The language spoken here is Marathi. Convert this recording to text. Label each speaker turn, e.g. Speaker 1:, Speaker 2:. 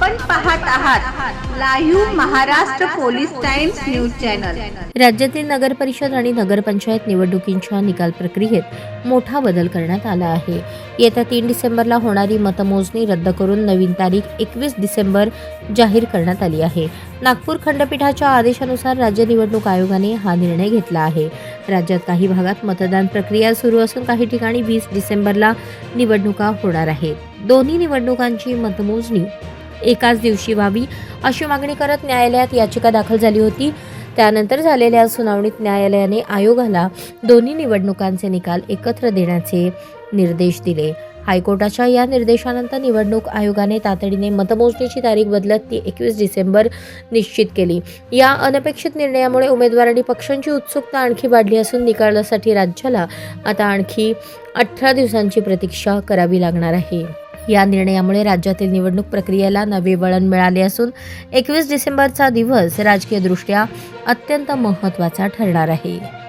Speaker 1: पाहत आहात live Maharashtra police times news channel.
Speaker 2: राज्यातील नगर परिषद आणि नगरपंचायत निवडणुकींच्या निकाल प्रक्रियेत मोठा बदल करण्यात आला आहे. येत्या तीन डिसेंबरला होणारी मतमोजणी रद्द करून नवीन तारीख एकवीस डिसेंबर जाहीर करण्यात आली आहे. नागपूर खंडपीठाच्या आदेशानुसार राज्य निवडणूक आयोगाने हा निर्णय घेतला आहे. राज्यात काही भागात मतदान प्रक्रिया सुरू असून काही ठिकाणी वीस डिसेंबरला निवडणुका होणार आहेत. दोन्ही निवडणुकांची मतमोजणी एकाच दिवशी व्हावी अशी मागणी करत न्यायालयात याचिका दाखल झाली होती. त्यानंतर झालेल्या सुनावणीत न्यायालयाने आयोगाला दोन्ही निवडणुकांचे निकाल एकत्र देण्याचे निर्देश दिले. हायकोर्टाच्या या निर्देशानंतर निवडणूक आयोगाने तातडीने मतमोजणीची तारीख बदलत ती एकवीस डिसेंबर निश्चित केली. या अनपेक्षित निर्णयामुळे उमेदवार आणि पक्षांची उत्सुकता आणखी वाढली असून निकालासाठी राज्याला आता आणखी अठरा दिवसांची प्रतीक्षा करावी लागणार आहे. या निर्णयामुळे राज्यातील निवडणूक प्रक्रियेला नवे वळण मिळाले असून एकवीस डिसेंबरचा दिवस राजकीयदृष्ट्या अत्यंत महत्त्वाचा ठरणार आहे.